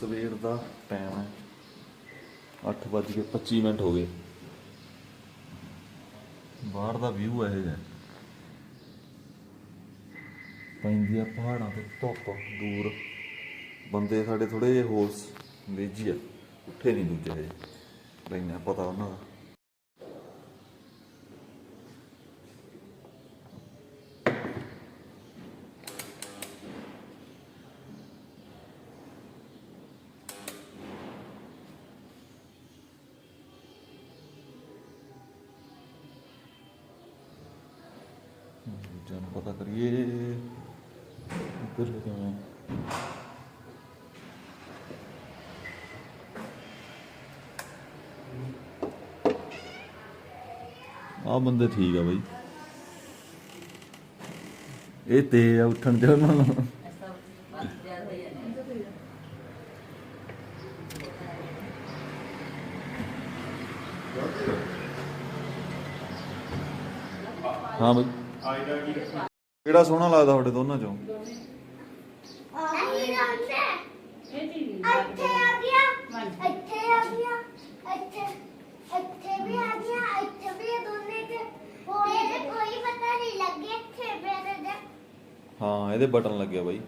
ਸਵੇਰ ਦਾ ਟਾਈਮ ਹੈ। 8:25 ਮਿੰਟ ਹੋ ਗਏ। ਬਾਹਰ ਦਾ ਵਿਊ ਇਹ ਹੈ। ਪੈਂਦੀ ਆ ਪਹਾੜਾਂ ਤੇ ਧੁੱਪ, ਦੂਰ। ਬੰਦੇ ਸਾਡੇ ਥੋੜੇ ਜਿਹੇ ਹੋਲਸ ਲੇਜੀ ਆ। ਉੱਠੇ ਨਹੀਂ ਦੂਜੇ ਹਜੇ। ਲੈਣਾ ਪਤਾ ਉਹਨਾਂ ਦਾ। ਆ ਬੰਦੇ ਠੀਕ ਆ ਬਈ। ਇਹ ਤੇ ਆ ਉੱਠਣ ਦੇ ਉਹਨਾਂ ਨੂੰ। ਹਾਂ ਬਈ। ਕਿਹੜਾ ਸੋਹਣਾ ਲੱਗਦਾ ਤੁਹਾਡੇ ਦੋਨਾਂ ਚੋਂ ਨਹੀਂ ਰਹਿੰਦੇ ਇੱਥੇ ਆ ਗਿਆ ਇੱਥੇ ਆ ਗਿਆ ਇੱਥੇ ਇੱਥੇ ਵੀ ਆ ਗਿਆ ਇੱਥੇ ਵੀ ਇਹ ਦੋਨੇ ਤੇ ਇਹਦੇ ਕੋਈ ਪਤਾ ਨਹੀਂ ਲੱਗੇ ਇੱਥੇ ਮੇਰੇ ਦੇ ਹਾਂ ਇਹਦੇ ਬਟਨ ਲੱਗਿਆ ਬਾਈ।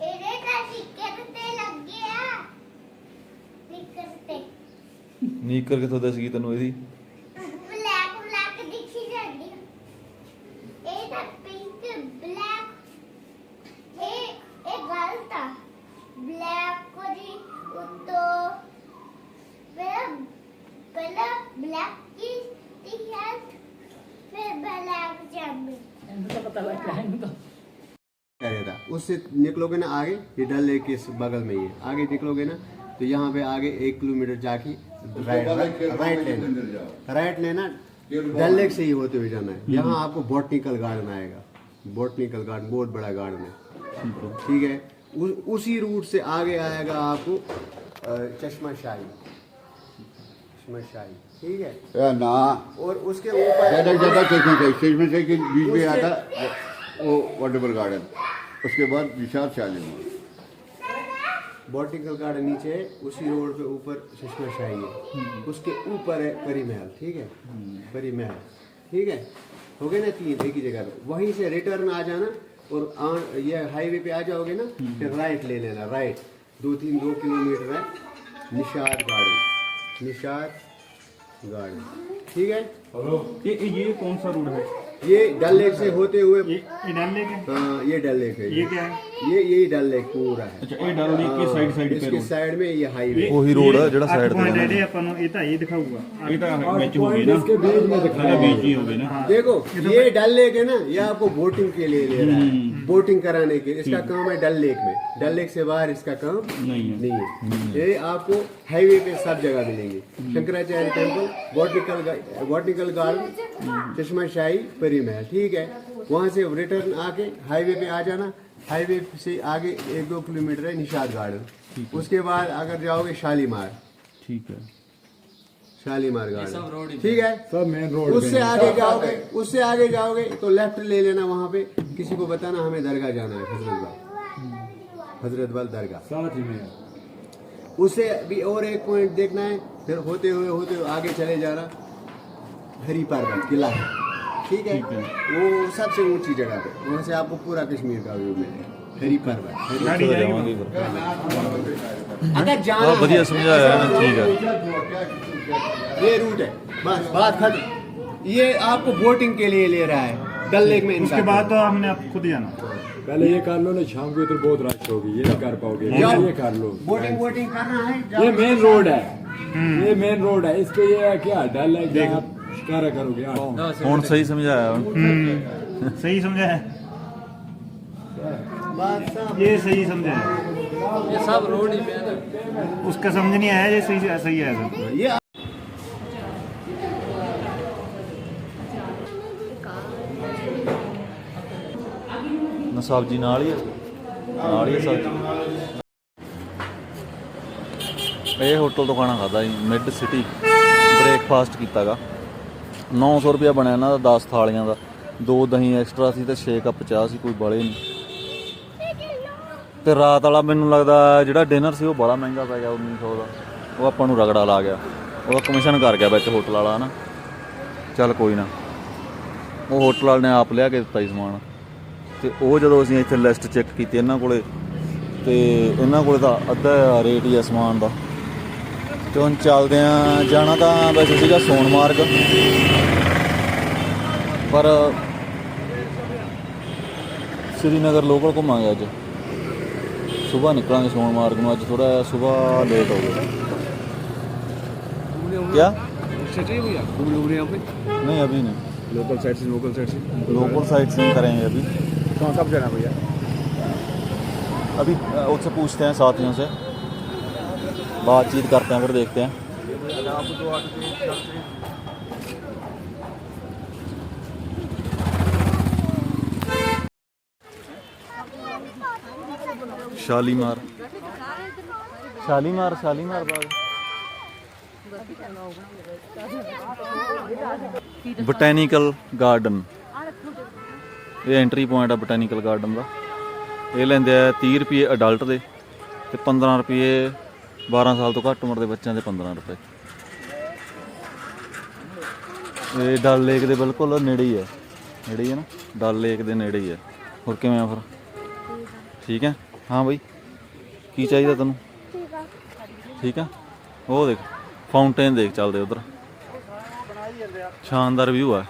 ਇਹਦੇ ਤਾਂ ਟਿਕਟ ਤੇ ਲੱਗੇ ਆ। ਨਿੱਕਰ ਤੇ। ਨੀਕਰ ਕਿੱਥੋਂ ਦੱਸਗੀ ਤੈਨੂੰ ਇਹਦੀ? उससे निकलोगे ना आगे ये डल लेक के बगल में ही है। आगे निकलोगे ना तो यहाँ पे आगे एक किलोमीटर जाके राइट राइट लेना राइट लेना डल लेक से ही होते हुए जाना है। यहाँ आपको बॉटनिकल गार्डन आएगा। बॉटनिकल गार्डन बहुत बड़ा गार्डन है। ठीक है? उ, उसी रूट से आगे आएगा आपको चश्मा शाही। चश्मा शाही। ठीक है? ना। और उसके ऊपर ज़्यादा ज़्यादा चश्मा से चश्मे से के बीच में आता वो वॉटरफॉल गार्डन उसके बाद विशाल शालीमार। बॉटनिकल गार्डन नीचे है उसी रोड पे ऊपर चश्मा शाही है। उसके ऊपर है परी महल ठीक है? परी महल ठीक है? हो गए ना तीन एक ही जगह पे। वहीं से रिटर्न आ जाना और आ, ये हाईवे पे आ जाओगे ना फिर राइट ले लेना राइट दो तीन दो किलोमीटर है निषाद गार्डन निषाद गार्डन ठीक है? ये ये कौन सा रोड है? ये डल लेक से होते हुए ये ये डल लेक है हाँ ये डल लेक है ये क्या है ये यही डल लेक पूरा है ਅੱਛਾ ਇਹ ਡਲ ਲੇਕ ਦੀ ਸਾਈਡ ਸਾਈਡ ਤੇ इसके ਰੋਡ साइड में ये हाईवे ਉਹੀ road ਆ ਜਿਹੜਾ side ਤੇ ਪੁਆਇੰਟ ਜਾਣਾ। ਜਿਹੜੇ ਆਪਾਂ ਨੂੰ ਇਹ ਤਾਂ ਇਹ ਦਿਖਾਊਗਾ ਇਹ ਤਾਂ ਵਿੱਚ ਹੋ ਗਏ ਨਾ इसके बीच में दिखाया बीच ही हो गए ना देखो ये डल लेक है ना ये आपको बोटिंग के लिए ले रहा है बोटिंग कराने के इसका काम है डल लेक में। डल लेक से बाहर इसका काम नहीं है। नहीं है। ये आपको हाईवे पे सब जगह मिलेंगे। Shankaracharya temple botanical botanical garden Chashme Shahi Pari महल। ठीक है? वहाँ से रिटर्न आके हाईवे पे आ जाना। हाईवे से आगे एक दो किलोमीटर है निषाद गार्डन। उसके बाद अगर जाओगे शालीमार। ठीक है। शालीमार गार्डन ठीक है? सब मेन रोड उससे आगे जाओगे उससे आगे जाओगे तो लेफ़्ट ले लेना वहाँ पे। किसी को बताना हमें दरगाह जाना है हजरतबल हजरतबल दरगाह। साथ ही में। उससे भी और एक पॉइंट देखना है फिर होते हुए होते हुए आगे चले जाना। हरी पर्वत किला है। ठीक है? वो सबसे ऊँची जगह पे। वहाँ से आपको पूरा कश्मीर का व्यू मिलेगा। हरी पर्वत हम्म। अगर जाना हाँ, है बढ़िया समझाया है ना ठीक है। ये रूट है बस बात खत्म। ये आपको बोटिंग के लिए ले रहा है डल लेक में उसके बाद तो हमने आप खुद ही आना। पहले ये कर लो ना शाम को इधर बहुत रश होगी ये कर पाओगे। ये कर लो। बोटिंग बोटिंग करना है ये मेन रोड है। हम्म। ये मेन रोड है। इसके ये क्या हाँ, डल लेक क्या आप शिकारा करोगे कौन सही समझाया हम्म। सही समझाया ये सही समझाया ये सब रोड ही उसका समझ नहीं आया ये सही सही है सब ये ਨਾ ਸਬਜ਼ੀ ਨਾਲ ਹੀ ਆ ਨਾਲ ਹੀ ਆ ਸਬਜ਼ੀ ਇਹ ਹੋਟਲ ਤੋਂ ਖਾਣਾ ਖਾਦਾ ਜੀ ਮਿਡ ਸਿਟੀ ਬ੍ਰੇਕਫਾਸਟ ਕੀਤਾਗਾ 900 ਰੁਪਿਆ ਬਣਿਆ ਇਹਨਾਂ ਦਾ 10 ਥਾਲੀਆਂ ਦਾ ਦੋ ਦਹੀਂ ਐਕਸਟਰਾ ਸੀ ਤੇ 6 ਕੱਪ ਚਾਹ ਸੀ ਕੋਈ ਬੜੇ ਨਹੀਂ ਤੇ ਰਾਤ ਵਾਲਾ ਮੈਨੂੰ ਲੱਗਦਾ ਜਿਹੜਾ ਡਿਨਰ ਸੀ ਉਹ ਬੜਾ ਮਹਿੰਗਾ ਪੈ ਗਿਆ 1900 ਦਾ। ਉਹ ਆਪਾਂ ਨੂੰ ਰਗੜਾ ਲਾ ਗਿਆ। ਉਹ ਕਮਿਸ਼ਨ ਕਰ ਗਿਆ ਵਿੱਚ ਹੋਟਲ ਵਾਲਾ ਨਾ ਚੱਲ ਕੋਈ ਨਾ। ਉਹ ਹੋਟਲ ਵਾਲੇ ਨੇ ਆਪ ਲਿਆ ਕੇ ਦਿੱਤਾ ਸੀ ਸਮਾਨ। ਤੇ ਉਹ ਜਦੋਂ ਅਸੀਂ ਇੱਥੇ ਲਿਸਟ ਚੈੱਕ ਕੀਤੀ ਇਹਨਾਂ ਕੋਲੇ, ਤੇ ਇਹਨਾਂ ਕੋਲੇ ਤਾਂ ਅੱਧਾ ਰੇਟ ਹੀ ਆ ਸਮਾਨ ਦਾ। ਤੇ ਹੁਣ ਚੱਲਦੇ ਆ, ਜਾਣਾ ਤਾਂ ਵੈਸੇ ਸੀਗਾ ਸੋਨਮਾਰਗ ਪਰ ਸ੍ਰੀਨਗਰ ਲੋਕਲ ਘੁੰਮਾਂਗੇ ਅੱਜ। ਸਵੇਰ ਨਿਕਲਾਂਗੇ ਸੋਨਮਾਰਗ ਨੂੰ ਅੱਜ ਥੋੜਾ ਸਵੇਰ ਲੇਟ ਹੋ ਗਿਆ क्या अच्छा चाहिए भैया घूमने घूमने यहाँ पे नहीं अभी नहीं लोकल साइड से लोकल साइड से लोकल साइट सीइंग करेंगे अभी कहाँ कब जाना भैया अभी अ, उससे पूछते हैं साथियों से बातचीत करते हैं फिर देखते हैं ਸ਼ਾਲੀਮਾਰ। ਸ਼ਾਲੀਮਾਰ ਸ਼ਾਲੀਮਾਰ ਬਾਗ। Botanical garden. ਇਹ ਐਂਟਰੀ ਪੁਆਇੰਟ ਆ ਬੋਟੈਨੀਕਲ ਗਾਰਡਨ ਦਾ। ਇਹ ਲੈਂਦੇ ਆ 30 ਰੁਪਏ ਅਡਲਟ ਦੇ ਤੇ 15 ਰੁਪਏ 12 ਸਾਲ ਤੋਂ ਘੱਟ ਉਮਰ ਦੇ ਬੱਚਿਆਂ ਦੇ 15 ਰੁਪਏ। ਇਹ ਡਲ ਲੇਕ ਦੇ ਬਿਲਕੁਲ ਨੇੜੇ ਹੀ ਹੈ ਨੇੜੇ ਹੀ ਹੈ ਨਾ? ਡਲ ਲੇਕ ਦੇ ਨੇੜੇ ਹੀ ਹੈ ਹੋਰ ਕਿਵੇਂ ਆ ਫਿਰ? ਠੀਕ ਹੈ? ਹਾਂ ਬਾਈ ਕੀ ਚਾਹੀਦਾ ਤੈਨੂੰ? ਠੀਕ ਆ। ਠੀਕ ਆ? ਉਹ ਦੇਖ ਫਾਊਂਟੇਨ ਦੇਖ ਚੱਲਦੇ ਉਧਰ। ਸ਼ਾਨਦਾਰ ਵਿਊ ਆ।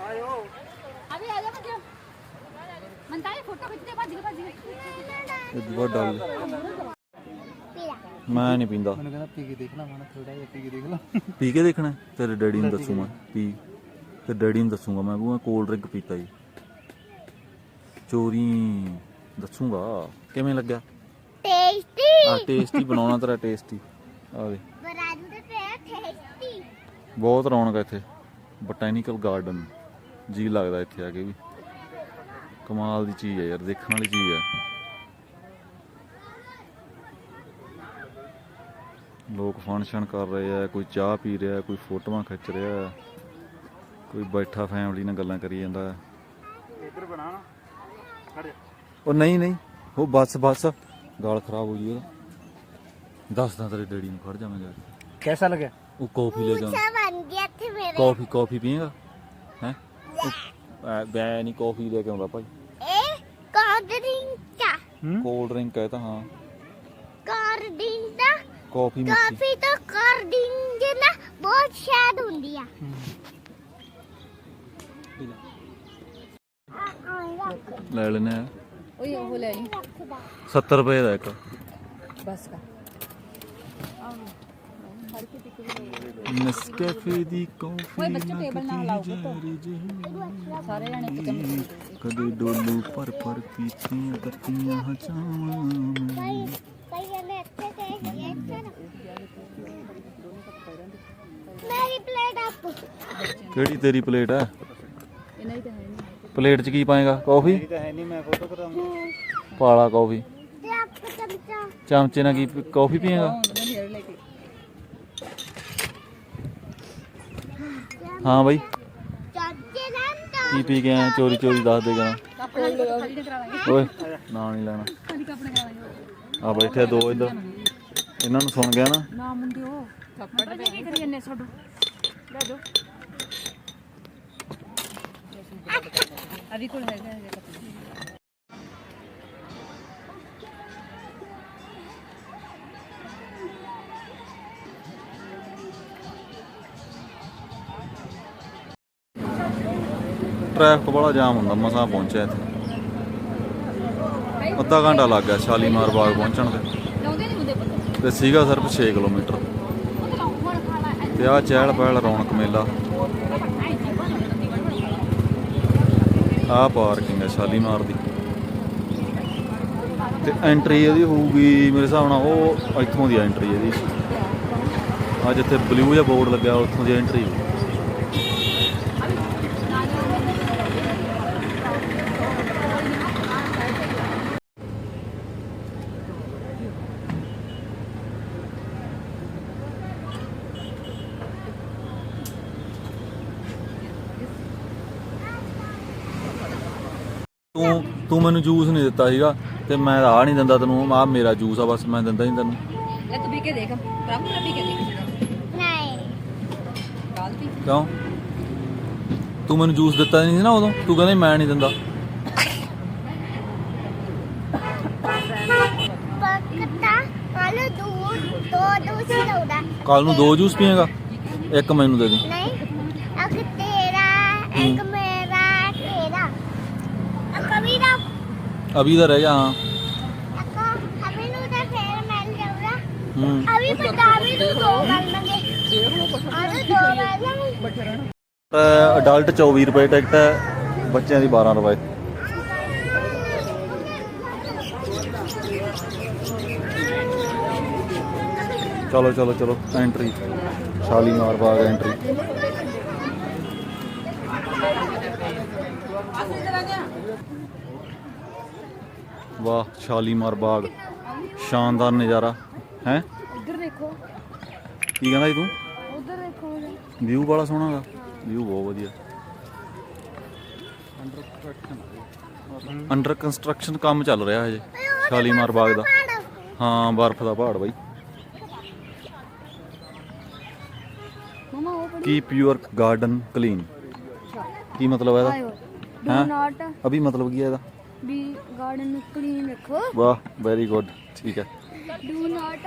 ਮੈਂ ਨਹੀਂ ਪੀਂਦਾ। ਮੈਨੂੰ ਕਹਿੰਦਾ ਪੀ ਕੇ ਦੇਖਣਾ ਮੈਂ ਥੋੜਾ ਜਿਹਾ ਪੀ ਕੇ ਦੇਖ ਲਾ। ਪੀ ਕੇ ਦੇਖਣਾ ਤੇਰੇ ਡੈਡੀ ਨੂੰ ਦੱਸੂਗਾ। ਪੀ। ਤੇ ਡੈਡੀ ਨੂੰ ਦੱਸੂਗਾ ਮੈਂ ਕਹੂੰਗਾ ਕੋਲਡ ਡਰਿੰਕ ਪੀਤਾ ਜੀ। ਚੋਰੀ। ਦੱਸੂਗਾ। ਕਿਵੇਂ ਲੱਗਿਆ? ਟੇਸਟੀ ਆ ਟੇਸਟੀ ਬਣਾਉਣਾ ਤੇਰਾ ਟੇਸਟੀ ਆ ਦੇ ਬਰਾਜੂ ਤੇ ਪਿਆ ਟੇਸਟੀ ਬਹੁਤ ਰੌਣਕ ਹੈ ਇੱਥੇ। Botanical garden. ਜੀ ਲੱਗਦਾ ਇੱਥੇ ਆ ਕੇ ਵੀ। ਕਮਾਲ ਦੀ ਚੀਜ਼ ਹੈ ਯਾਰ ਦੇਖਣ ਵਾਲੀ ਚੀਜ਼ ਹੈ ਲੋਕ ਫੰਕਸ਼ਨ ਕਰ ਰਹੇ ਆ ਕੋਈ ਚਾਹ ਪੀ ਰਿਹਾ ਕੋਈ ਫੋਟੋਆਂ ਖਿੱਚ ਰਿਹਾ। ਕੋਈ ਬੈਠਾ ਫੈਮਲੀ ਨਾਲ ਗੱਲਾਂ ਕਰੀ ਜਾਂਦਾ। ਇੱਧਰ ਬਣਾ ਨਾ। ਉਹ ਨਹੀਂ ਨਹੀਂ। ਉਹ ਬਸ ਬਸ। ਗਾਲ ਖਰਾਬ ਹੋ ਗਈ ਉਹਦਾ ਦੱਸਦਾ ਤੇਰੇ ਡੈਡੀ ਨੂੰ ਖੜ ਜਾ ਮੈਂ ਜਾ ਕੇ कैसा लगे ਉਹ ਕੌਫੀ ਲੈ ਜਾ सब बन गया थे मेरे ਕਾਫੀ ਕਾਫੀ ਪੀਏਗਾ ਹੈ ਬੈ ਨਹੀਂ ਕਾਫੀ ਲੈ ਕੇ ਆਉਂਦਾ ਭਾਈ ए कोल्ड ड्रिंक का ਕੋਲਡ ਡਰਿੰਕ ਹੈ ਤਾਂ ਹਾਂ कोल्ड ड्रिंक का ਕਾਫੀ ਮਿੱਠੀ ਕਾਫੀ ਤਾਂ ਕੋਲਡ ਡਰਿੰਕ ਦੇ ਨਾ ਬਹੁਤ ਸ਼ਾਦ ਹੁੰਦੀ ਆ ਲੈ ਲੈਨੇ ਆ ਓਏ ਉਹ ਲੈ ਲਈ 70 ਰੁਪਏ ਦਾ ਇੱਕ। ਬਸ ਕਰ। ਨਸਕੈਫੇ ਦੀ ਕਾਫੀ ਓਏ ਬੱਚੇ ਟੇਬਲ ਨਾ ਹਿਲਾਓ ਸਾਰੇ ਜਾਣੇ ਇੱਕ ਚਮਚ ਕਦੇ ਡੋਲੂ ਪਰ ਪਰ ਪੀਤੀਆਂ ਕੱਤੀਆਂ ਹਚਾਵਾਂ। ਕਈ ਕਈ ਕਹਿੰਦੇ ਅੱਛੇ ਤੇ ਇਹ ਅੱਛਾ ਨਾ ਮੇਰੀ ਪਲੇਟ ਆਪ ਕਿਹੜੀ ਤੇਰੀ ਪਲੇਟ ਹੈ ਇਹਨਾਂ ਦੀ ਤਾਂ ਹੈ ਨਹੀਂ ਪਲੇਟ 'ਚ ਕੀ ਪਾਏਗਾ? ਕੌਫੀ? ਪਾਲਾ ਕੌਫੀ। ਚਮਚੇ। ਨਾਲ ਕੀ ਪੀ- ਪੀਏਗਾ? ਹਾਂ ਬਾਈ। ਕੀ ਪੀ ਕੇ ਚੋਰੀ ਚੋਰੀ ਦੱਸ ਦੇ ਕਰਾਂ। ਓਏ ਨਾ ਨਹੀਂ ਲੈਣਾ। ਆ ਬੈਠੇ ਦੋ ਇੱਧਰ। ਇਹਨਾਂ ਨੂੰ ਸੁਣ ਗਿਆ ਨਾ। ਨਾ ਮੁੰਡਿਓ ਕੱਪੜ ਦੇ ਕੀ ਛੱਡੋ ਲੈ ਜਾਓ। ਅਭੀ ਕੋਲ ਹੈਗਾ ਹੈਗਾ ਕੱਪੜਾ ਟ੍ਰੈਫਿਕ ਬੜਾ ਜਾਮ ਹੁੰਦਾ ਮਸਾਂ ਪਹੁੰਚਿਆ ਇੱਥੇ। ਅੱਧਾ ਘੰਟਾ ਲੱਗ ਗਿਆ ਸ਼ਾਲੀਮਾਰ ਬਾਗ ਪਹੁੰਚਣ ਤੇ। ਤੇ ਸੀਗਾ ਸਿਰਫ 6 ਕਿਲੋਮੀਟਰ। ਤੇ ਆ ਚਹਿਲ ਪਹਿਲ ਰੌਣਕ ਮੇਲਾ। ਆ ਪਾਰਕਿੰਗ ਹੈ ਸ਼ਾਲੀਮਾਰ ਦੀ। ਤੇ ਐਂਟਰੀ ਇਹਦੀ ਹੋਊਗੀ ਮੇਰੇ ਹਿਸਾਬ ਨਾਲ ਉਹ ਇੱਥੋਂ ਦੀ ਐਂਟਰੀ ਇਹਦੀ। ਆ ਜਿੱਥੇ ਬਲੂ ਜਿਹਾ ਬੋਰਡ ਲੱਗਿਆ, ਉੱਥੋਂ ਦੀ ਐਂਟਰੀ ਤੂੰ ਤੂੰ ਮੈਨੂੰ ਜੂਸ ਨਹੀਂ ਦਿੱਤਾ ਸੀਗਾ ਤੇ ਮੈਂ ਆ ਨਹੀਂ ਦਿੰਦਾ ਤੈਨੂੰ ਆ ਮੇਰਾ ਜੂਸ ਆ ਬਸ ਮੈਂ ਦਿੰਦਾ ਹੀ ਨਹੀਂ ਤੈਨੂੰ। ਲੈ ਤੂੰ ਪੀ ਕੇ ਦੇਖ ਪ੍ਰਭ ਨੂੰ ਪੀ ਕੇ ਦੇਖ ਨਹੀਂ। ਗਾਲ ਪੀ ਕਿਉਂ? ਤੂੰ ਮੈਨੂੰ ਜੂਸ ਦਿੱਤਾ ਨਹੀਂ ਸੀ ਨਾ ਉਦੋਂ ਤੂੰ ਕਹਿੰਦਾ ਸੀ ਮੈਂ ਨਹੀਂ ਦਿੰਦਾ। ਪੱਕਤਾ ਕਾਲੂ ਦੋ ਦੋ ਦੋ ਸੀ ਲਾਉਦਾ ਕੱਲ ਨੂੰ ਦੋ ਜੂਸ ਪੀਏਗਾ? ਇੱਕ ਮੈਨੂੰ ਦੇ ਦੇ। ਨਹੀਂ ਇੱਕ ਤੇਰਾ ਇੱਕ ਮੇਰਾ ਤੇਰਾ ਇੱਕ ਵੀਰਾ ਅਭੀ ਦਾ ਰਹਿ ਗਿਆ ਹਾਂ ਇੱਕ ਅਭੀ ਨੂੰ ਤਾਂ ਫੇਰ ਮਿਲ ਜਾਊਗਾ ਹੂੰ ਅਭੀ ਪਤਾ ਵੀ ਨੂੰ ਦੋ ਕਰ ਲਾਂਗੇ ਅਰੇ ਦੋ ਕਰ ਲਾਂਗੇ ਅਡਲਟ 24 ਰੁਪਏ ਟਿਕਟ ਹੈ ਬੱਚਿਆਂ ਦੀ 12 ਰੁਪਏ। ਚਲੋ ਚਲੋ ਚਲੋ ਐਂਟਰੀ ਸ਼ਾਲੀਮਾਰ ਬਾਗ ਐਂਟਰੀ ਵਾਹ ਸ਼ਾਲੀਮਾਰ ਬਾਗ। ਸ਼ਾਨਦਾਰ ਨਜ਼ਾਰਾ ਹੈ? ਇੱਧਰ ਦੇਖੋ। ਕੀ ਕਹਿੰਦਾ ਸੀ ਤੂੰ? ਉਧਰ ਦੇਖੋ ਵਿਊ ਬੜਾ ਸੋਹਣਾ ਹੈਗਾ ਵਿਊ ਬਹੁਤ ਵਧੀਆ। ਅੰਡਰ ਕੰਸਟਰਕਸ਼ਨ ਕੰਮ ਚੱਲ ਰਿਹਾ ਹਜੇ। ਸ਼ਾਲੀਮਾਰ ਬਾਗ ਦਾ। ਹਾਂ ਬਰਫ਼ ਦਾ ਪਹਾੜ ਬਾਈ। ਕੀਪ ਯੂਅਰ ਗਾਰਡਨ ਕਲੀਨ ਕੀ ਮਤਲਬ ਹੈ ਇਹਦਾ? ਹੈਂ? ਅਭੀ ਮਤਲਬ ਕੀ ਹੈ ਇਹਦਾ? ਵੀ ਗਾਰਡਨ ਨੂੰ ਕਲੀਨ ਰੱਖੋ। ਵਾਹ ਵੈਰੀ ਗੁੱਡ ਠੀਕ ਹੈ। ਡੂ ਨਾਟ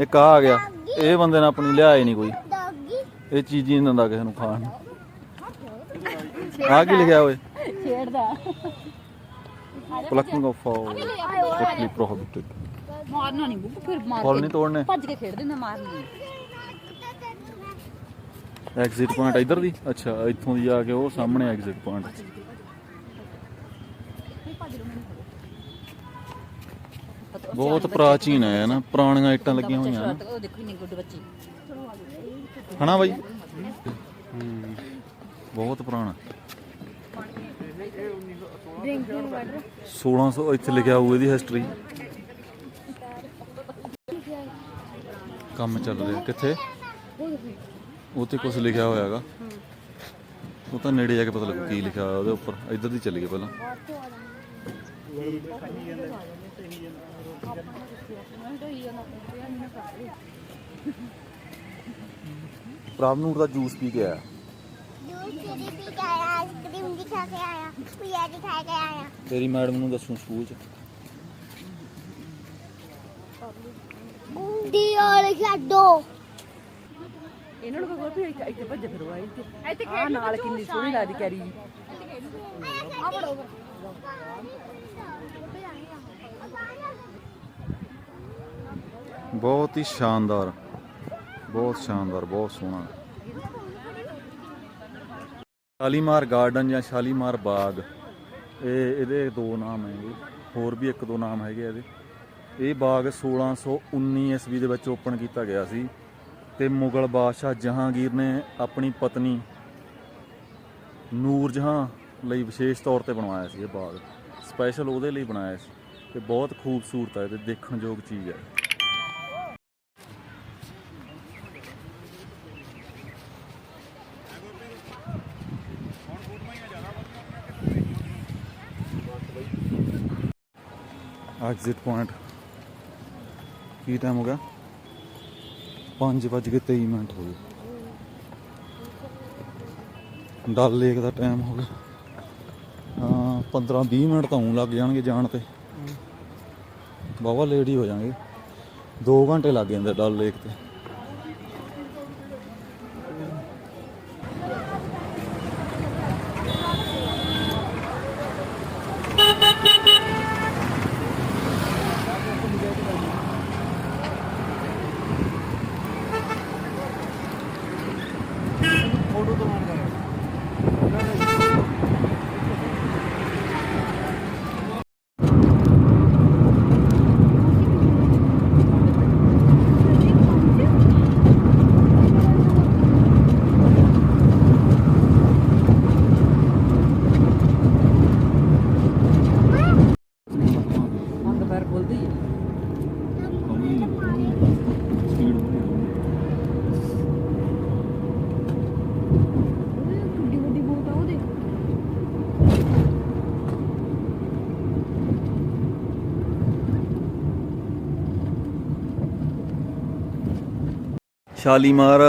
ਇੱਕ ਆ ਆ ਗਿਆ। ਇਹ ਬੰਦੇ ਨੇ ਆਪਣੀ ਲਿਆਏ ਨਹੀਂ ਕੋਈ। ਡੌਗੀ ਇਹ ਚੀਜ਼ ਹੀ ਨਹੀਂ ਦਿੰਦਾ ਕਿਸੇ ਨੂੰ ਖਾਣ ਨੂੰ। ਆ ਕੀ ਲਿਖਿਆ ਓਏ? ਛੇੜਦਾ। ਪਲਕਿੰਗ ਆਫ ਸਟ੍ਰਿਕਟਲੀ ਪ੍ਰੋਹਿਬਿਟਡ ਮਾਰਨਾ ਨਹੀਂ ਬੁੱਕ ਫਿਰ ਮਾਰ ਫਲ ਕੇ ਨਹੀਂ ਤੋੜਨੇ। ਭੱਜ ਕੇ ਖੇਡ ਦਿੰਦਾ ਮਾਰਨੀ ਐਗਜ਼ਿਟ ਪੁਆਇੰਟ ਇੱਧਰ ਦੀ? ਅੱਛਾ ਇੱਥੋਂ ਦੀ ਜਾ ਕੇ ਉਹ ਸਾਹਮਣੇ ਐਗਜ਼ਿਟ ਪੁਆਇੰਟ ਬਹੁਤ ਪ੍ਰਾਚੀਨ ਹੈ ਨਾ ਪੁਰਾਣੀਆਂ ਇੱਟਾਂ ਲੱਗੀਆਂ ਹੋਈਆਂ ਨੇ। ਉਹ ਦੇਖੋ ਇੰਨੀ ਗੁੱਡ ਬੱਚੀ। ਹਨਾ ਬਾਈ? ਬਹੁਤ ਪੁਰਾਣਾ। ਡਰਿੰਕਿੰਗ ਵਾਟਰ 1600 ਇੱਥੇ ਲਿਖਿਆ ਹੋਊ ਇਹਦੀ ਹਿਸਟਰੀ ਕੰਮ ਚੱਲ ਰਿਹਾ ਕਿੱਥੇ? ਤੇ ਕੁਝ ਲਿਖਿਆ ਹੋਇਆ ਹੈਗਾ ਉਹ ਤਾਂ ਨੇੜੇ ਜਾ ਕੇ ਪਤਾ ਲੱਗੂ ਕੀ ਲਿਖਿਆ ਹੋਇਆ ਉਹਦੇ ਉੱਪਰ। ਇੱਧਰ ਦੀ ਚੱਲੀਏ ਪਹਿਲਾਂ। ਪ੍ਰਾਪਨੂਰ ਦਾ ਜੂਸ ਪੀ ਕੇ ਆਇਆ। ਜੂਸ ਜਿਹੜੀ ਪੀ ਕੇ ਆਇਆ ਆਈਸਕ੍ਰੀਮ ਵੀ ਖਾ ਕੇ ਆਇਆ ਪੀਆ ਵੀ ਖਾ ਕੇ ਆਇਆ। ਤੇਰੀ ਮੈਡਮ ਨੂੰ ਦੱਸੂ ਸਕੂਲ 'ਚ। ਦੀ ਔਰ ਛੱਡੋ। ਇਹਨਾਂ ਨੂੰ ਕੋਈ ਇੱਥੇ ਇੱਥੇ ਭੱਜ ਫਿਰੋ ਆ ਇੱਥੇ। ਇੱਥੇ ਖੇਡ ਨਾਲ ਕਿੰਨੀ ਸੋਹਣੀ ਲੱਗਦੀ ਕੈਰੀ ਜੀ। ਆ ਬੜੋ ਬਹੁਤ ਹੀ ਸ਼ਾਨਦਾਰ, ਬਹੁਤ ਸ਼ਾਨਦਾਰ, ਬਹੁਤ ਸੋਹਣਾ। ਸ਼ਾਲੀਮਾਰ ਗਾਰਡਨ ਜਾਂ ਸ਼ਾਲੀਮਾਰ ਬਾਗ, ਇਹ ਇਹਦੇ ਦੋ ਨਾਮ ਹੈਗੇ ਹੋਰ ਵੀ ਇੱਕ ਦੋ ਨਾਮ ਹੈਗੇ ਇਹਦੇ। ਇਹ ਬਾਗ 1619 ਈਸਵੀ ਦੇ ਵਿੱਚ ਓਪਨ ਕੀਤਾ ਗਿਆ ਸੀ ਤੇ ਮੁਗਲ ਬਾਦਸ਼ਾਹ ਜਹਾਂਗੀਰ ਨੇ ਆਪਣੀ ਪਤਨੀ ਨੂਰ ਜਹਾਂ ਲਈ ਵਿਸ਼ੇਸ਼ ਤੌਰ ਤੇ ਬਣਵਾਇਆ ਸੀ ਇਹ ਬਾਗ। ਸਪੈਸ਼ਲ ਉਹਦੇ ਲਈ ਬਣਾਇਆ ਸੀ। ਤੇ ਬਹੁਤ ਖੂਬਸੂਰਤ ਹੈ ਤੇ ਦੇਖਣਯੋਗ ਚੀਜ਼ ਹੈ। ਐਗਜ਼ਿਟ ਪੁਆਇੰਟ ਕੀ ਟਾਈਮ ਹੋ ਗਿਆ? 5:23 ਮਿੰਟ ਹੋ ਗਏ। ਡਲ ਲੇਕ ਦਾ ਟਾਈਮ ਹੋ ਗਿਆ। ਹਾਂ 15 20 ਮਿੰਟ ਤਾਂ ਲੱਗ ਜਾਣਗੇ ਜਾਣ ਤੇ। ਬਾਵਾ ਲੇਟ ਹੀ ਹੋ ਜਾਣਗੇ। 2 ਘੰਟੇ ਲੱਗ ਜਾਂਦੇ ਡਲ ਲੇਕ ਤੇ। ਸ਼ਾਲੀਮਾਰ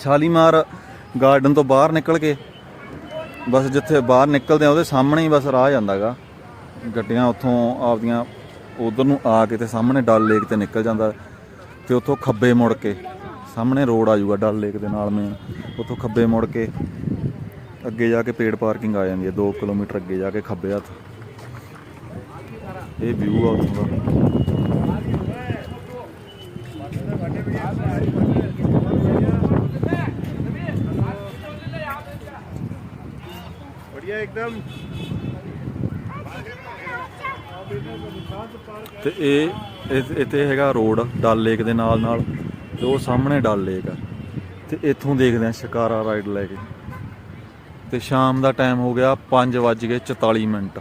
ਸ਼ਾਲੀਮਾਰ ਗਾਰਡਨ ਤੋਂ ਬਾਹਰ ਨਿਕਲ ਕੇ ਬਸ ਜਿੱਥੇ ਬਾਹਰ ਨਿਕਲਦੇ ਆ, ਉਹਦੇ ਸਾਹਮਣੇ ਹੀ ਬਸ ਰਾਹ ਜਾਂਦਾਗਾ। ਗੱਡੀਆਂ ਉੱਥੋਂ ਆਪਦੀਆਂ ਉਧਰ ਨੂੰ ਆ ਕੇ ਤੇ ਸਾਹਮਣੇ ਡਲ ਲੇਕ ਤੇ ਨਿਕਲ ਜਾਂਦਾ ਤੇ ਉੱਥੋਂ ਖੱਬੇ ਮੁੜ ਕੇ ਸਾਹਮਣੇ ਰੋਡ ਆ ਜਾਊਗਾ ਡਲ ਲੇਕ ਦੇ ਨਾਲ ਮੇਨ ਉੱਥੋਂ ਖੱਬੇ ਮੁੜ ਕੇ ਅੱਗੇ ਜਾ ਕੇ ਪੇੜ ਪਾਰਕਿੰਗ ਆ ਜਾਂਦੀ ਹੈ 2 ਕਿਲੋਮੀਟਰ ਅੱਗੇ ਜਾ ਕੇ ਖੱਬੇ ਹੱਥ। ਇਹ ਵਿਊ ਆ ਉੱਥੋਂ ਦਾ। बढ़िया एकदम ਤੇ ਇਹ ਇਹ- ਇੱਥੇ ਹੈਗਾ ਰੋਡ ਡਲ ਲੇਕ ਦੇ ਨਾਲ ਨਾਲ ਤੇ ਉਹ ਸਾਹਮਣੇ ਡਲ ਲੇਕ ਆ ਤੇ ਇੱਥੋਂ ਦੇਖਦੇ ਆ ਸ਼ਿਕਾਰਾ ਰਾਈਡ ਲੈ ਕੇ ਤੇ ਸ਼ਾਮ ਦਾ ਟਾਈਮ ਹੋ ਗਿਆ 5:44 ਮਿੰਟ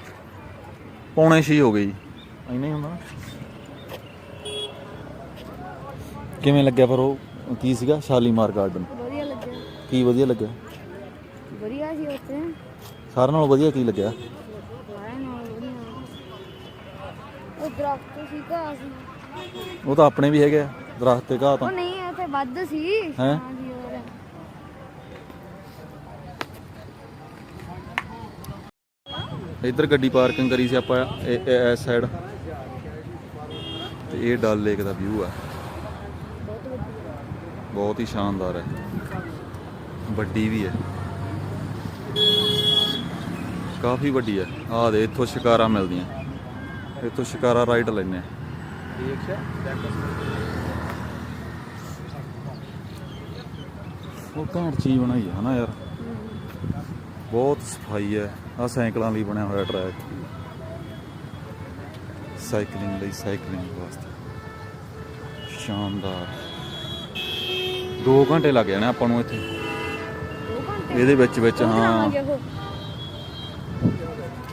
ਪੌਣੇ 6 ਹੋ ਗਏ ਜੀ ਇੰਨਾ ਹੀ ਹੁੰਦਾ ਨਾ। ਕਿਵੇਂ ਲੱਗਿਆ ਪਰ ਉਹ? ਕੀ ਸੀਗਾ? ਸ਼ਾਲੀਮਾਰ ਗਾਰਡਨ ਵਧੀਆ ਲੱਗਿਆ। ਕੀ ਵਧੀਆ ਲੱਗਿਆ? ਵਧੀਆ ਸੀ ਉੱਥੇ ਸਾਰਿਆਂ ਨਾਲੋਂ ਵਧੀਆ ਕੀ ਲੱਗਿਆ? ਸਾਰਿਆਂ ਨਾਲ ਵਧੀਆ। ਉਹ ਦਰਖਤ ਸੀ ਘਾਹ ਸੀ। ਉਹ ਤਾਂ ਆਪਣੇ ਵੀ ਹੈਗੇ ਆ ਦਰਖਤ ਤੇ ਘਾਹ ਤਾਂ। ਉਹ ਨਹੀਂ ਉੱਥੇ ਵੱਧ ਸੀ। ਹੈਂ? ਹਾਂਜੀ ਹੋਰ। ਇੱਧਰ ਗੱਡੀ ਪਾਰਕਿੰਗ ਕਰੀ ਸੀ ਆਪਾਂ ਇਹ- ਇਹ- ਇਸ ਸਾਈਡ ਤੇ ਇਹ ਡਲ ਲੇਕ ਦਾ ਵਿਊ ਆ। ਬਹੁਤ ਹੀ ਸ਼ਾਨਦਾਰ ਹੈ। ਵੱਡੀ ਵੀ ਹੈ। ਕਾਫੀ ਵੱਡੀ ਹੈ। ਆਹ ਦੇ ਇੱਥੋਂ ਸ਼ਿਕਾਰਾ ਮਿਲਦੀਆਂ। ਇੱਥੋਂ ਸ਼ਿਕਾਰਾ ਰਾਈਡ ਲੈਣੇ ਉਹ ਘੈਂਟ ਚੀਜ਼ ਬਣਾਈ ਹੈ ਹਨਾ ਯਾਰ। ਬਹੁਤ ਸਫ਼ਾਈ ਹੈ। ਆ ਸਾਈਕਲਾਂ ਲਈ ਬਣਿਆ ਹੋਇਆ ਟਰੈਕ ਸਾਈਕਲਿੰਗ ਲਈ ਸਾਈਕਲਿੰਗ ਵਾਸਤੇ। ਸ਼ਾਨਦਾਰ। 2 ਘੰਟੇ ਲੱਗ ਜਾਣੇ ਆਪਾਂ ਨੂੰ ਇੱਥੇ। ਇਹਦੇ ਵਿੱਚ ਵਿੱਚ, ਹਾਂ।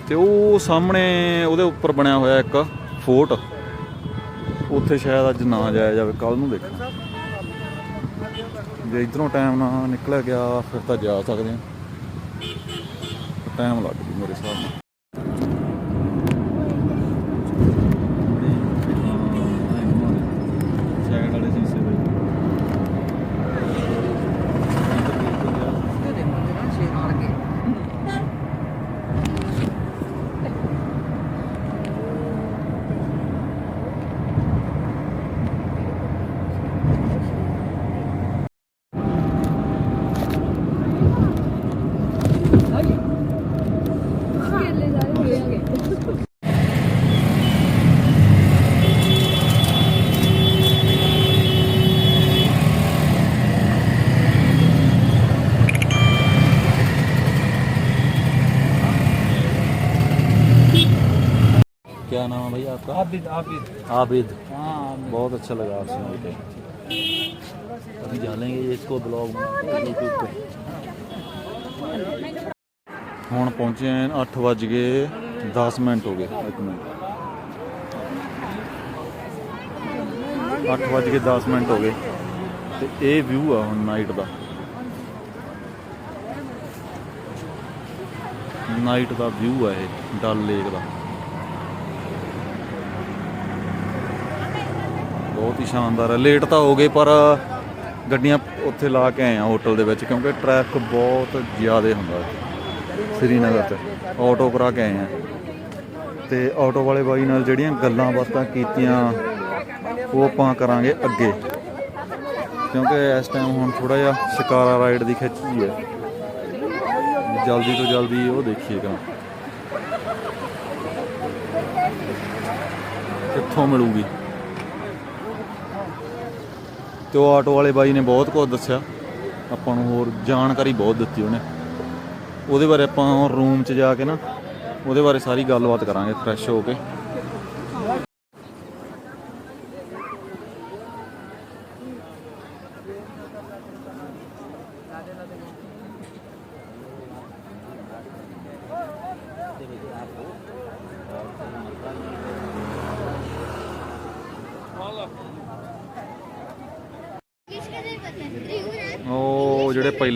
ਤੇ ਉਹ ਸਾਹਮਣੇ ਉਹਦੇ ਉੱਪਰ ਬਣਿਆ ਹੋਇਆ ਇੱਕ ਫੋਰਟ। ਉੱਥੇ ਸ਼ਾਇਦ ਅੱਜ ਨਾ ਜਾਇਆ ਜਾਵੇ ਕੱਲ ਨੂੰ ਦੇਖਾਂ। ਜੇ ਇਧਰੋਂ ਟਾਈਮ ਨਾ ਨਿਕਲਿਆ ਗਿਆ, ਫਿਰ ਤਾਂ ਜਾ ਸਕਦੇ ਹਾਂ। ਟਾਈਮ ਲੱਗ ਜੂ ਮੇਰੇ ਹਿਸਾਬ ਨਾਲ ਸਾਈਡ ਵਾਲੇ ਸੀਸੇ ਬਈ क्या नाम है भैया आपका आबिद आबिद आबिद हाँ बहुत अच्छा लगा आपसे मिलकर अभी डालेंगे ये इसको ब्लॉग बना यूट्यूब पे ਹੁਣ ਪਹੁੰਚੇ ਆਂ 8 ਵੱਜ ਗਏ 10 ਮਿੰਟ ਹੋ ਗਏ 1 ਮਿੰਟ 8 ਵੱਜ ਗਏ 10 ਮਿੰਟ ਹੋ ਗਏ ਤੇ ਇਹ ਵਿਊ ਆ ਹੁਣ ਨਾਈਟ ਦਾ ਨਾਈਟ ਦਾ ਵਿਊ ਆ ਇਹ ਡਲ ਲੇਕ ਦਾ ਬਹੁਤ ਹੀ ਸ਼ਾਨਦਾਰ ਹੈ। ਲੇਟ ਤਾਂ ਹੋ ਗਏ, ਪਰ ਗੱਡੀਆਂ ਉੱਥੇ ਲਾ ਕੇ ਆਏ ਆ ਹੋਟਲ ਦੇ ਵਿੱਚ, ਕਿਉਂਕਿ ਟ੍ਰੈਫਿਕ ਬਹੁਤ ਜ਼ਿਆਦਾ ਹੁੰਦਾ ਸ੍ਰੀਨਗਰ ਤੇ ਆਟੋ ਕਰਾ ਕੇ ਆਏ ਆ। ਤੇ ਆਟੋ ਵਾਲੇ ਬਾਈ ਨਾਲ ਜਿਹੜੀਆਂ ਗੱਲਾਂ ਬਾਤਾਂ ਕੀਤੀਆਂ, ਉਹ ਆਪਾਂ ਕਰਾਂਗੇ ਅੱਗੇ। ਕਿਉਂਕਿ ਇਸ ਟਾਈਮ ਹੁਣ ਥੋੜਾ ਜਿਹਾ ਸ਼ਿਕਾਰਾ ਰਾਈਡ ਦੀ ਖਿੱਚੀ ਹੈ ਜਲਦੀ ਤੋਂ ਜਲਦੀ ਉਹ ਦੇਖੀਏਗਾ ਕਿੱਥੋਂ ਮਿਲੂਗੀ? ਤੇ ਉਹ ਆਟੋ ਵਾਲੇ ਬਾਈ ਨੇ ਬਹੁਤ ਕੁਝ ਦੱਸਿਆ। ਆਪਾਂ ਨੂੰ ਹੋਰ ਜਾਣਕਾਰੀ ਬਹੁਤ ਦਿੱਤੀ ਉਹਨੇ। ਉਹਦੇ ਬਾਰੇ ਆਪਾਂ ਰੂਮ 'ਚ ਜਾ ਕੇ ਨਾ, ਉਹਦੇ ਬਾਰੇ ਸਾਰੀ ਗੱਲਬਾਤ ਕਰਾਂਗੇ ਫਰੈਸ਼ ਹੋ ਕੇ।